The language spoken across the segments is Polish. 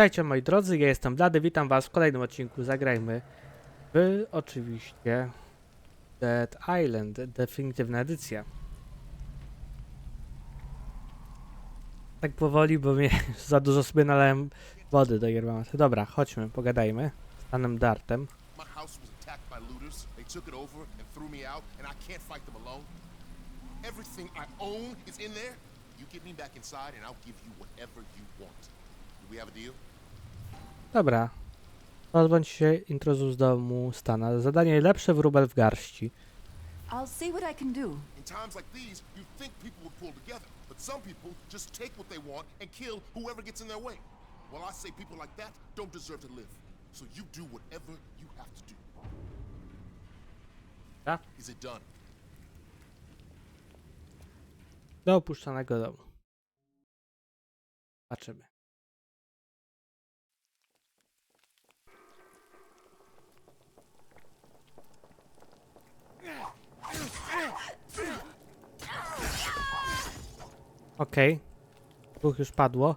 Witajcie moi drodzy, ja jestem Blady, witam was w kolejnym odcinku Zagrajmy w oczywiście Dead Island, definitywna edycja. Tak powoli, bo mnie za dużo sobie nalałem wody do yerbamoty. Dobra, chodźmy, pogadajmy z panem Dartem. Everything I own is in there. You get me back inside, and I'll give you whatever you want. Do we have a deal? Dobra, pozbądź się intruzu z domu Stana. Zadanie lepsze wróbel w garści. I'll see what I can do. In times like these, you think people would pull together, but some people just take what they want and kill whoever gets in their way. Well, I say people like that don't deserve to live. So you do whatever you have to do. Ja? Is it done? Do opuszczonego domu. Zobaczymy. Okej. Dwóch już padło.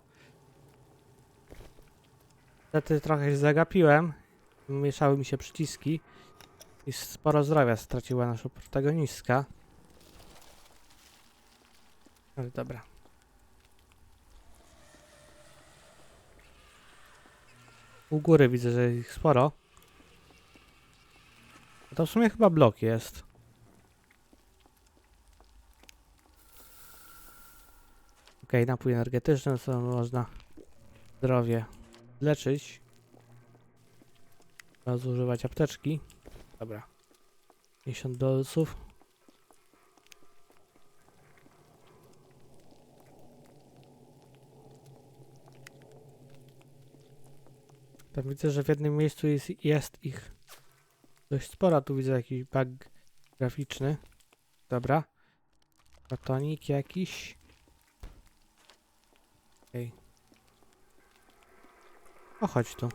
Niestety trochę się zagapiłem. Mieszały mi się przyciski. I sporo zdrowia straciła nasza protagonistka. Ale dobra. U góry widzę, że ich sporo. To w sumie chyba blok jest. Okej, napój energetyczny, co można zdrowie leczyć. Trzeba zużywać apteczki. Dobra. 50 dolców. Tam widzę, że w jednym miejscu jest, jest ich dość sporo. Tu widzę jakiś bug graficzny. Dobra. Batonik jakiś. Okej. O, chodź tu.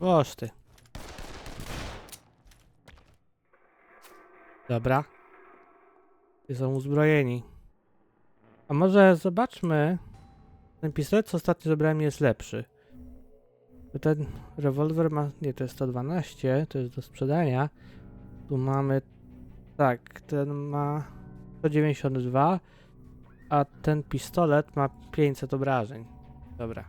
Oż ty. Dobra. Są uzbrojeni. A może zobaczmy. Ten pistolet, co ostatnio zebrałem, jest lepszy. Bo ten rewolwer ma. Nie, to jest 112, to jest do sprzedania. Tu mamy. Tak, ten ma 192, a ten pistolet ma 500 obrażeń. Dobra.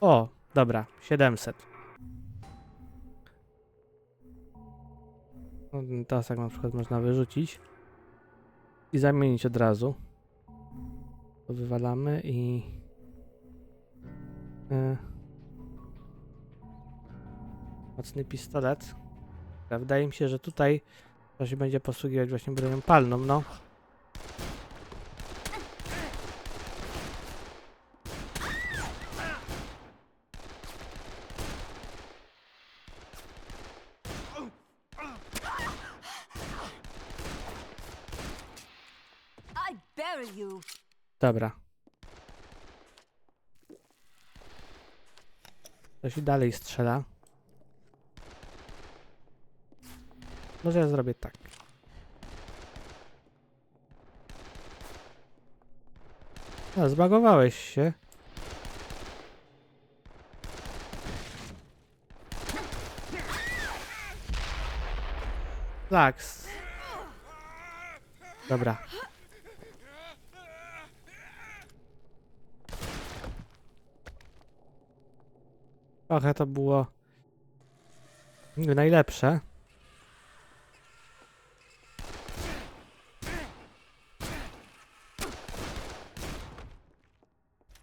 O, dobra, 700. No, ten tasak na przykład można wyrzucić i zamienić od razu. To wywalamy i. E, mocny pistolet. Wydaje mi się, że tutaj to się będzie posługiwać właśnie bronią palną, no. Dobra. Ktoś dalej strzela. Może ja zrobię tak. A, zbagowałeś się. Laks. Dobra. Trochę to było najlepsze.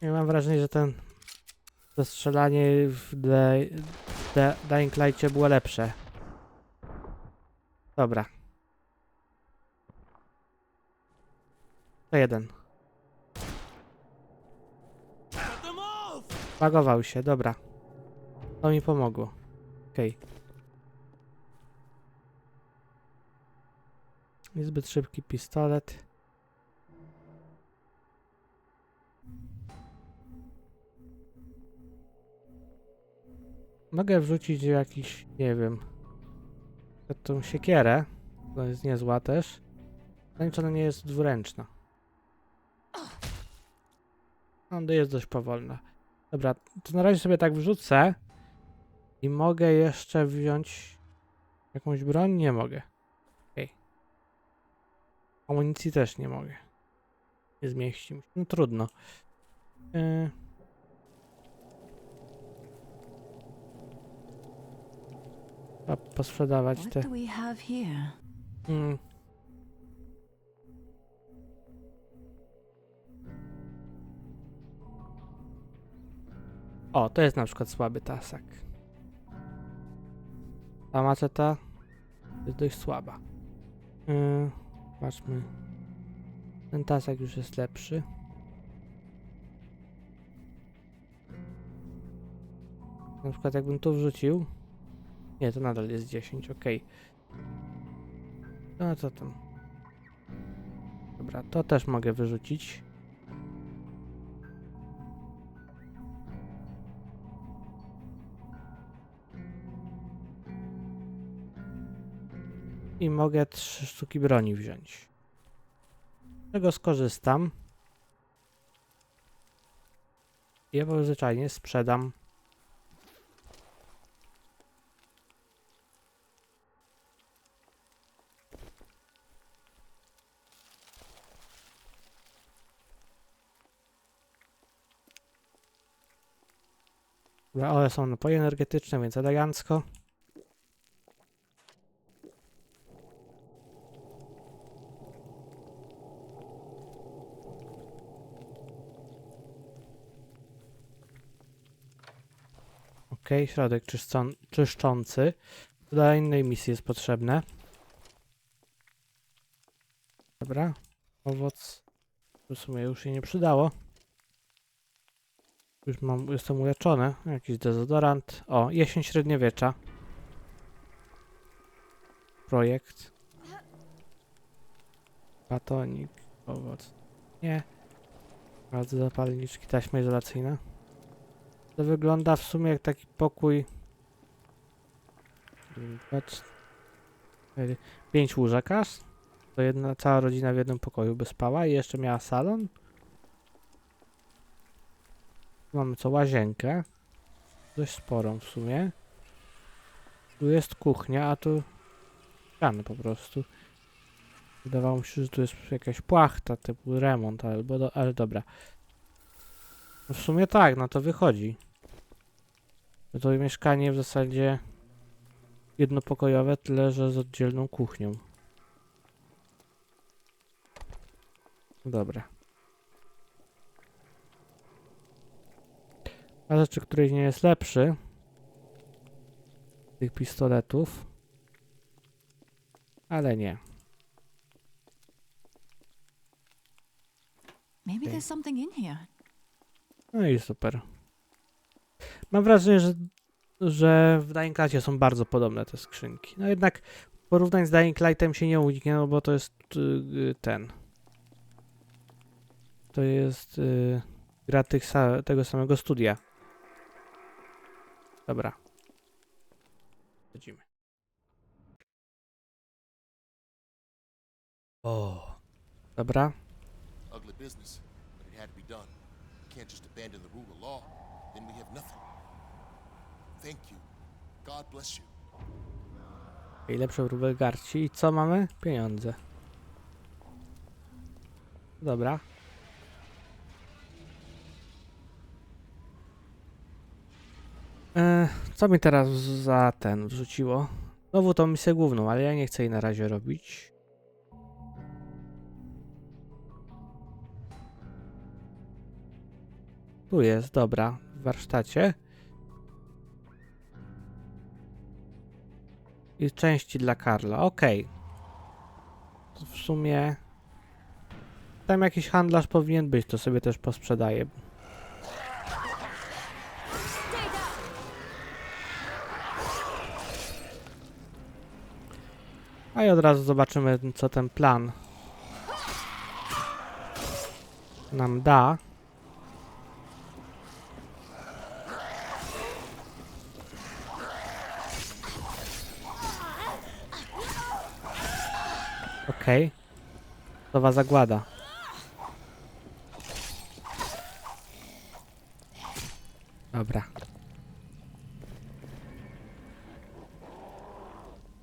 Ja mam wrażenie, że ten to strzelanie w The, The Dying Light'cie było lepsze. Dobra. To jeden. Bagował się, dobra. To mi pomogło. Okej. Niezbyt szybki pistolet. Mogę wrzucić jakiś, nie wiem, tą siekierę. To jest niezła też. No czy ona nie jest dwuręczna. Ona jest dość powolna. Dobra, to na razie sobie tak wrzucę. I mogę jeszcze wziąć jakąś broń? Nie mogę. Okej. Amunicji też nie mogę. Nie zmieści mi się. No trudno. Yy. Trzeba posprzedawać te. do we have here? Mm. O, to jest na przykład słaby tasak. Ta maceta jest dość słaba. Yy, patrzmy. Ten tasak już jest lepszy. Na przykład jakbym tu wrzucił. Nie, to nadal jest 10, ok. No co tam? Dobra, to też mogę wyrzucić. I mogę trzy sztuki broni wziąć. Z tego skorzystam. Ja zwyczajnie sprzedam. One są napoje energetyczne, więc elegancko. Ok, środek czyszczą, czyszczący. Dla innej misji jest potrzebne. Dobra, owoc. W sumie już się nie przydało. Już mam, jestem uleczony. Jakiś dezodorant. O, jesień średniowiecza. Projekt. Batonik, owoc. Nie. Bardzo zapalniczki, taśma izolacyjna. To wygląda w sumie jak taki pokój. Dwa, cztery, pięć łóżek aż. To jedna, cała rodzina w jednym pokoju by spała i jeszcze miała salon. Mamy co łazienkę. Dość sporą w sumie. Tu jest kuchnia, a tu ściany po prostu. Wydawało mi się, że tu jest jakaś płachta typu remont, albo do, ale dobra. No w sumie tak, no to wychodzi. To mieszkanie w zasadzie jednopokojowe, tyle że z oddzielną kuchnią. Dobra. A rzeczy, której nie jest lepszy tych pistoletów. Ale nie. Maybe there's something in here. No i super. Mam wrażenie, że, że w Dying Lightie są bardzo podobne te skrzynki. No jednak porównań z Dying Lightem się nie uniknie, no bo to jest y, y, ten. To jest y, gra tych tego samego studia. Dobra. Chodzimy. O. Dobra. Ugly business, but it had to be done. Can't just abandon the rule of law. Then we have nothing. Thank you. God bless you. I lepsze wróbel garci. I co mamy? Pieniądze. Dobra. E, co mi teraz za ten wrzuciło? Znowu tą misję główną, ale ja nie chcę jej na razie robić. Tu jest, dobra, w warsztacie. I części dla Karla, okej. To W sumie... Tam jakiś handlarz powinien być, to sobie też posprzedaję. A i od razu zobaczymy, co ten plan nam da. Okej. Nowa zagłada. Dobra.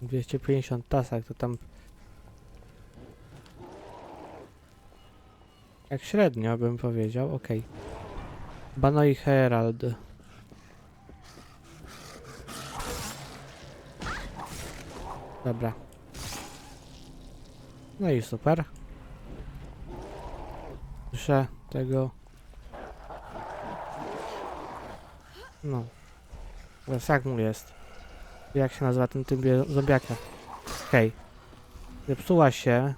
250 tasak to tam... Jak średnio bym powiedział, okej. Banoi Herald. Dobra. No i super. Słyszę tego. No. Teraz jak mu jest? Jak się nazywa ten typ zombiaka? Okej. Zepsuła się.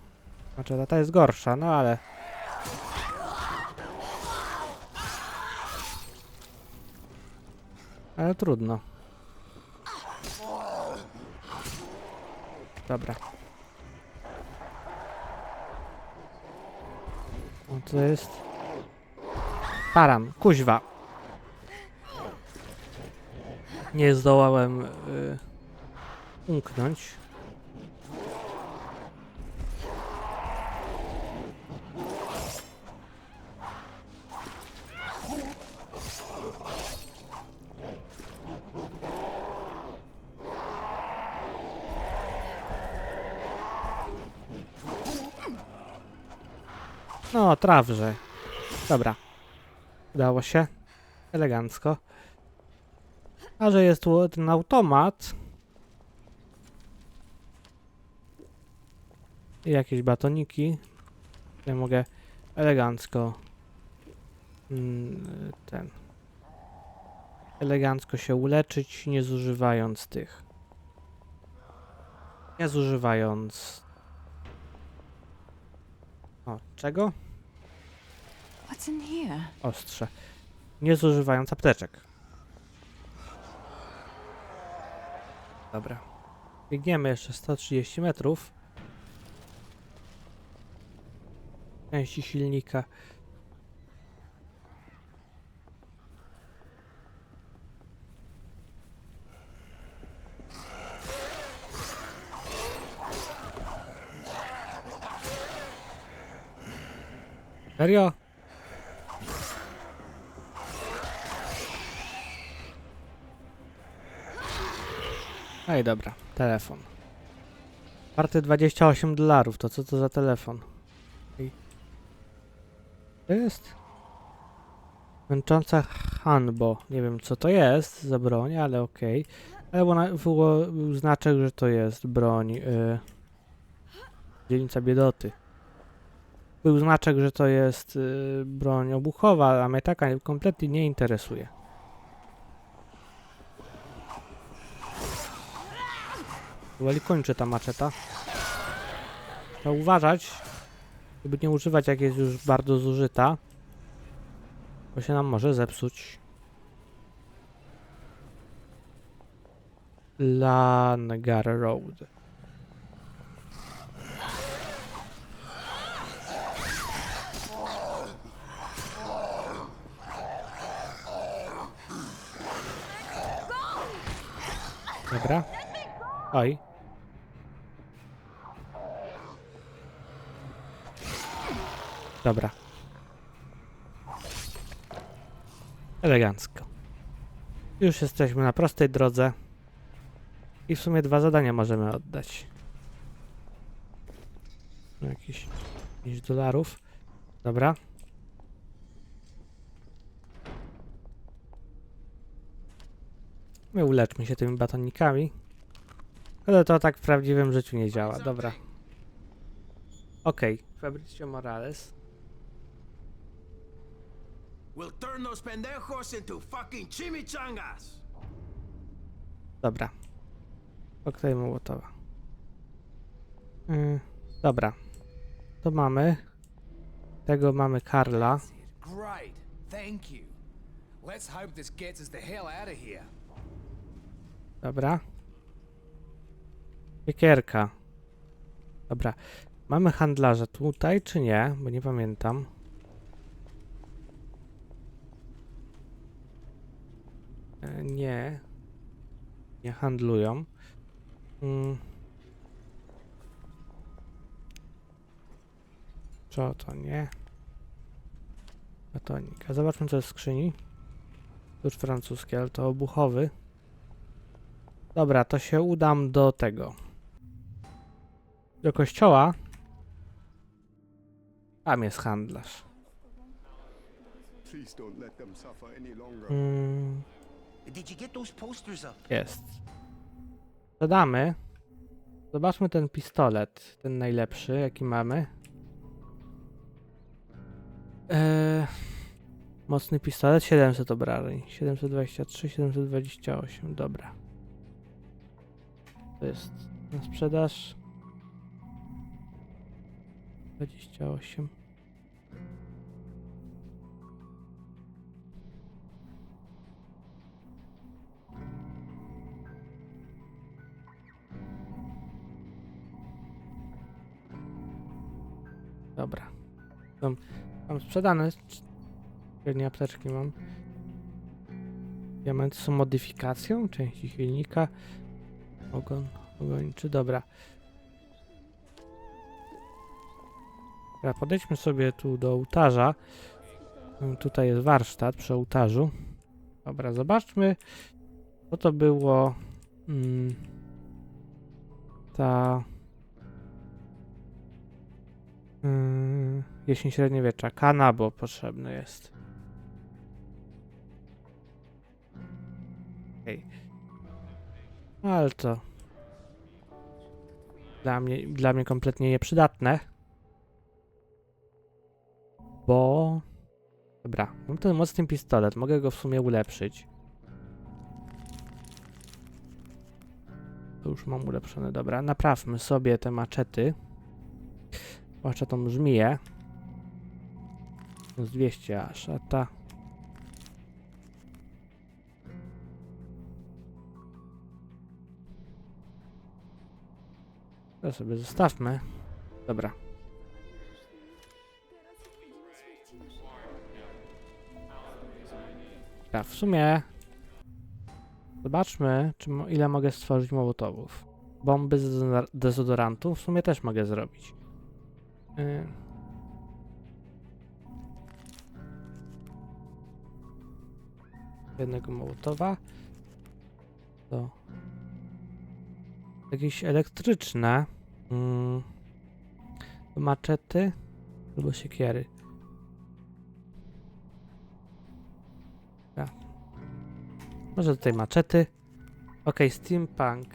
Znaczy ta jest gorsza, no ale... Ale trudno. Dobra. O, to jest... Param, kuźwa. Nie zdołałem y, umknąć. No, trawże. Dobra. Udało się. Elegancko. A że jest tu ten automat. I jakieś batoniki. Ja mogę elegancko. mm, Ten. Elegancko się uleczyć, nie zużywając tych. Nie zużywając. O, czego? Ostrze. Nie zużywając apteczek. Dobra. Biegniemy jeszcze 130 metrów. Części silnika. Serio? Ej, dobra, telefon. Warty 28 dolarów, to co to za telefon? To jest? Męcząca Hanbo. Nie wiem co to jest za broń, ale okej. Ale było, na- było był znaczek, że to jest broń. Yy, dzielnica biedoty. Był znaczek, że to jest yy, broń obuchowa, a mnie taka kompletnie nie interesuje. Powoli kończy ta maczeta. Trzeba uważać, żeby nie używać jak jest już bardzo zużyta, bo się nam może zepsuć. Langar Road. Dobra. Oj. Dobra. Elegancko. Już jesteśmy na prostej drodze. I w sumie dwa zadania możemy oddać. Jakieś 5 dolarów. Dobra. My uleczmy się tymi batonikami. Ale to tak w prawdziwym życiu nie działa. Dobra. Okej. Fabricio Morales. We'll turn those pendejos into fucking chimichangas. Dobra. Koktajl Mołotowa. Mm, dobra. To mamy. Tego mamy Karla. Great, thank you. Let's hope this gets us the hell out of here. Dobra. Piekierka. Dobra. Mamy handlarza tutaj, czy nie? Bo nie pamiętam. Nie. Nie handlują. Mm. Co to nie? Batonik. A zobaczmy co jest w skrzyni. Już francuski, ale to obuchowy. Dobra, to się udam do tego. Do kościoła. Tam jest handlarz. Please Did you get jest. Dodamy. Zobaczmy ten pistolet. Ten najlepszy, jaki mamy. Eee, mocny pistolet, 700 obrażeń. 723, 728. Dobra. To jest na sprzedaż. 28. Mam, mam sprzedane. Średnie apteczki mam. Diamenty są modyfikacją części silnika. Ogon, ogończy, dobra. Dobra, podejdźmy sobie tu do ołtarza. Tutaj jest warsztat przy ołtarzu. Dobra, zobaczmy, co to było. Mm, ta. Yy, jesień średniowiecza. Kanabo potrzebny jest. Okej. No, Ale to dla mnie, dla mnie kompletnie nieprzydatne. Bo... Dobra, mam ten mocny pistolet. Mogę go w sumie ulepszyć. To już mam ulepszone. Dobra, naprawmy sobie te maczety. Zwłaszcza tą żmiję. Z 200 aż, a ta... To sobie zostawmy. Dobra. Tak, w sumie... Zobaczmy, czy ile mogę stworzyć mołotowów. Bomby z dezodor- dezodorantu w sumie też mogę zrobić. Y. Jednego mołotowa. To. Jakieś elektryczne. Mm. Maczety. Albo siekiery. Ja. Może tutaj maczety. Ok, steampunk.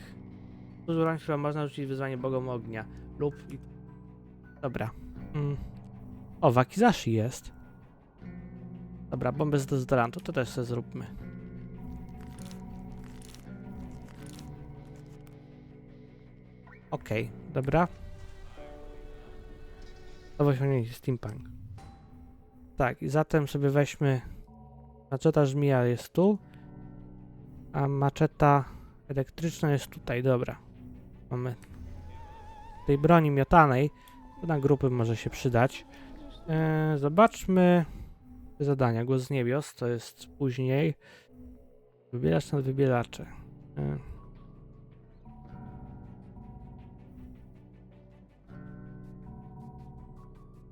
Używanie, które można rzucić wyzwanie bogom ognia. Lub Dobra. Mm. O, Wakizashi jest. Dobra, bomby z dezodorantu, to też sobie zróbmy. Okej, dobra. To osiągnięcie steampunk. Tak, i zatem sobie weźmy... Maczeta żmija jest tu. A maczeta elektryczna jest tutaj, dobra. Mamy tej broni miotanej. Na grupy może się przydać. Eee, zobaczmy zadania. Głos z niebios to jest później. Wybieracz nad wybielacze. Eee.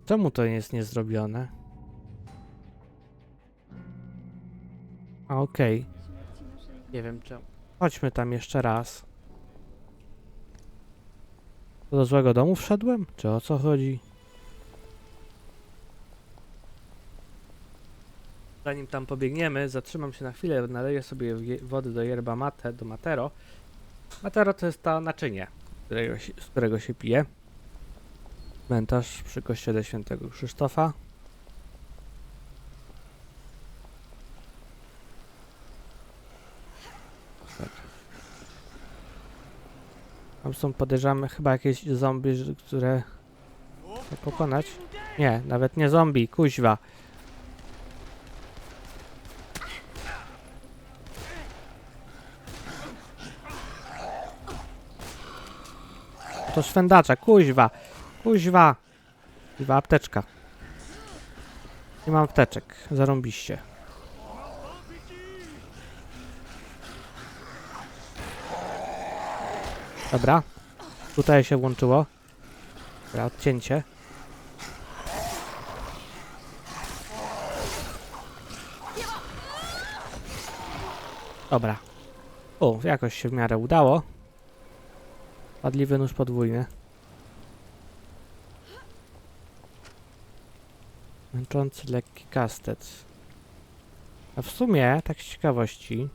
Czemu to jest niezrobione? A okej. Nie wiem czemu. Chodźmy tam jeszcze raz. Do złego domu wszedłem? Czy o co chodzi? Zanim tam pobiegniemy, zatrzymam się na chwilę, naleję sobie wody do yerba mate, do matero. Matero to jest to naczynie, z którego się pije. Cmentarz przy kościele świętego Krzysztofa. Tam są podejrzane chyba jakieś zombie, które pokonać. Nie, nawet nie zombie, kuźwa. To szwendacza, kuźwa, kuźwa. Kuźwa, apteczka. Nie mam apteczek, zarąbiście. Dobra. Tutaj się włączyło. Dobra, odcięcie. Dobra. O, jakoś się w miarę udało. Padliwy nóż podwójny. Męczący lekki kastec. A w sumie, tak z ciekawości,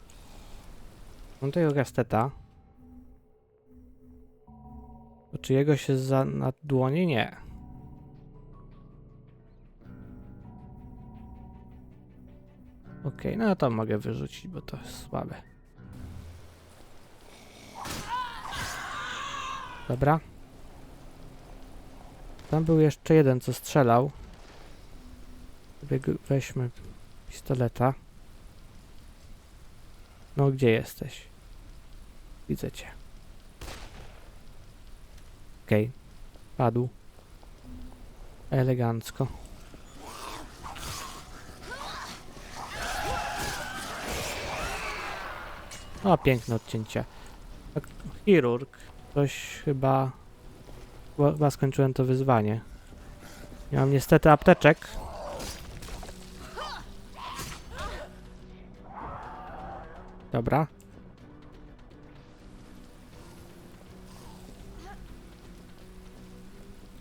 mam tego kasteta. Czy jego się za na dłonie? Nie. Okej, no to mogę wyrzucić, bo to jest słabe. Dobra. Tam był jeszcze jeden, co strzelał. Weźmy pistoleta. No, gdzie jesteś? Widzę cię. Okej. Padł. Elegancko. O, piękne odcięcie. Tak, Chirurg. Coś chyba... Chyba chyba skończyłem to wyzwanie. Nie mam niestety apteczek. Dobra.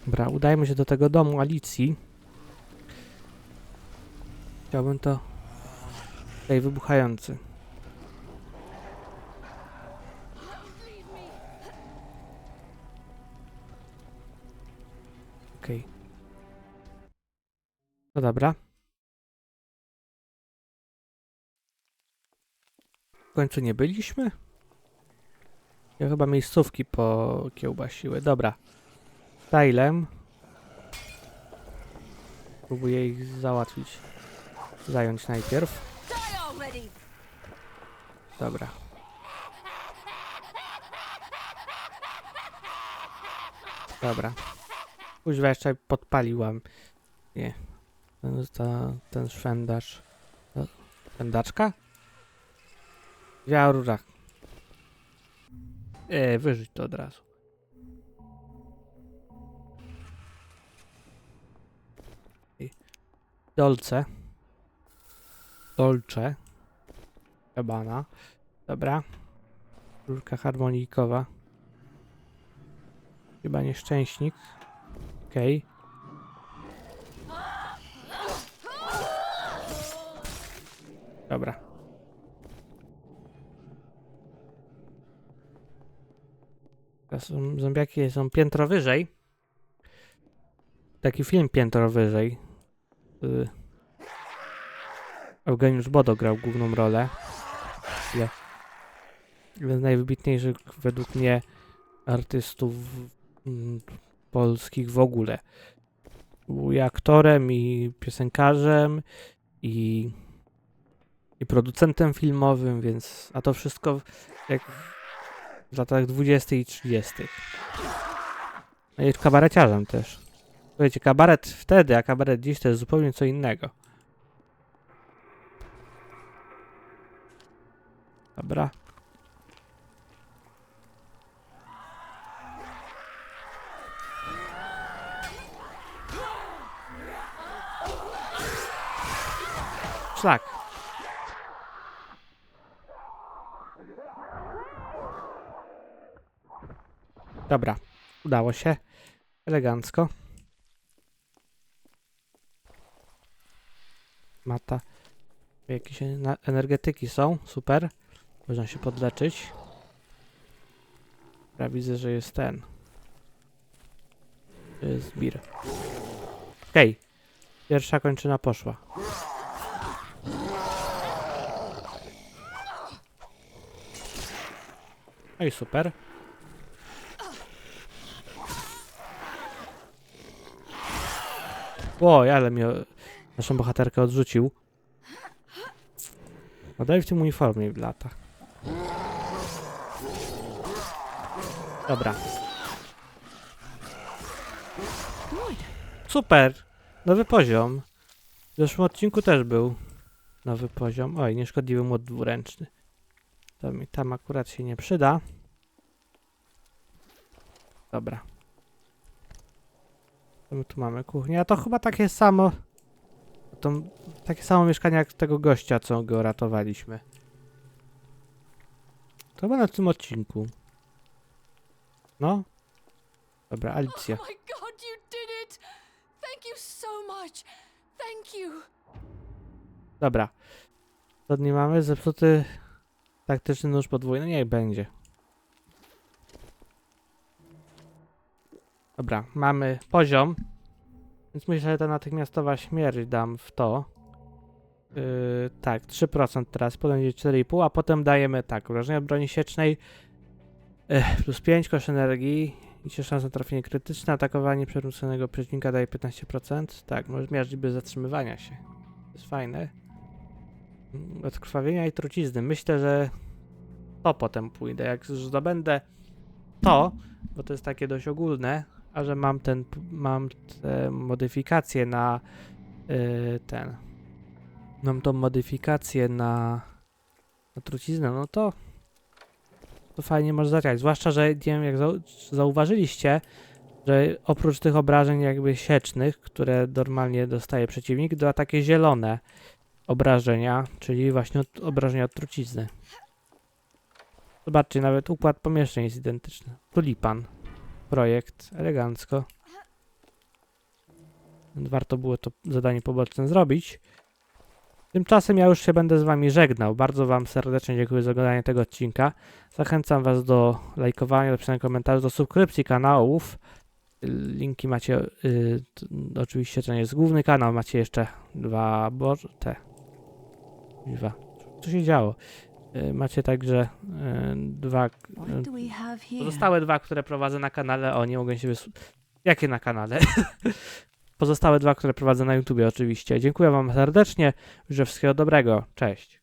Dobra, udajmy się do tego domu Alicji. Chciałbym to... Tutaj wybuchający. Okej. No dobra. W końcu nie byliśmy? Ja chyba miejscówki pokiełbasiły. Dobra. Stylem. Próbuję ich załatwić. Zająć najpierw. Dobra. Dobra. Kuźwa jeszcze podpaliłam. Nie. Ten, ta, ten szwendacz. No, Szwendaczka? Działa rura. E, wyrzuć to od razu. Dolce. Dolce. Cabana. Dobra. Rurka harmonijkowa. Chyba nieszczęśnik. Okej. Dobra. Teraz zombiaki są piętro wyżej. Taki film piętro wyżej. Y Eugeniusz Bodo grał główną rolę. Jeden z najwybitniejszych według mnie artystów mm, polskich w ogóle. Był i aktorem, i piosenkarzem, i, i producentem filmowym, więc a to wszystko jak w latach 20. i 30. No i kabareciarzem też. Wiecie, kabaret wtedy, a kabaret dziś to jest zupełnie co innego. Dobra. Szlak. Dobra, udało się. Elegancko. Mata. Jakieś energetyki są, super. Można się podleczyć. Ja widzę, że jest ten. To jest bir. Okej. Pierwsza kończyna poszła. No i super. Oj, ale mnie naszą bohaterkę odrzucił. No daj w tym uniformie lata. Dobra. Super! Nowy poziom. W zeszłym odcinku też był nowy poziom. Oj, nieszkodliwy młot dwuręczny. To mi tam akurat się nie przyda. Dobra. Co my tu mamy? Kuchnia. To chyba takie samo. To takie samo mieszkanie jak tego gościa, co go ratowaliśmy. To chyba na tym odcinku. No. Dobra, Alicja. Oh my god, you did it! Thank you so much! Thank you! Dobra. To nie mamy zepsuty taktyczny nóż podwójny. Niech będzie. Dobra, mamy poziom. Więc myślę, że ta natychmiastowa śmierć dam w to. Yy, tak, 3% teraz, potem będzie 4,5, a potem dajemy tak, wrażenie od broni siecznej yy, plus 5, koszt energii się szansa na trafienie krytyczne, atakowanie przerzuconego przeciwnika daje 15%. Tak, może mieć liczbę zatrzymywania się. To jest fajne. Mm, Od krwawienia i trucizny. Myślę, że to potem pójdę. Jak zdobędę to, bo to jest takie dość ogólne, a że mam ten, mam te modyfikacje na yy, ten. Mam tą modyfikację na, na truciznę, no to to fajnie może zagrać. Zwłaszcza, że nie wiem, jak zau zauważyliście, że oprócz tych obrażeń jakby siecznych, które normalnie dostaje przeciwnik, da takie zielone obrażenia, czyli właśnie od, obrażenia od trucizny. Zobaczcie, nawet układ pomieszczeń jest identyczny. Tulipan. Projekt. Elegancko. Warto było to zadanie poboczne zrobić. Tymczasem ja już się będę z wami żegnał. Bardzo wam serdecznie dziękuję za oglądanie tego odcinka. Zachęcam was do lajkowania, do pisania komentarzy, do subskrypcji kanałów. Linki macie, y, oczywiście to nie jest główny kanał, macie jeszcze dwa, bo te, dwa, co się działo? Y, macie także y, dwa, here? pozostałe dwa, które prowadzę na kanale, o nie mogę się wys... Jakie na kanale? pozostałe dwa, które prowadzę na YouTubie oczywiście. Dziękuję wam serdecznie, życzę wszystkiego dobrego, cześć.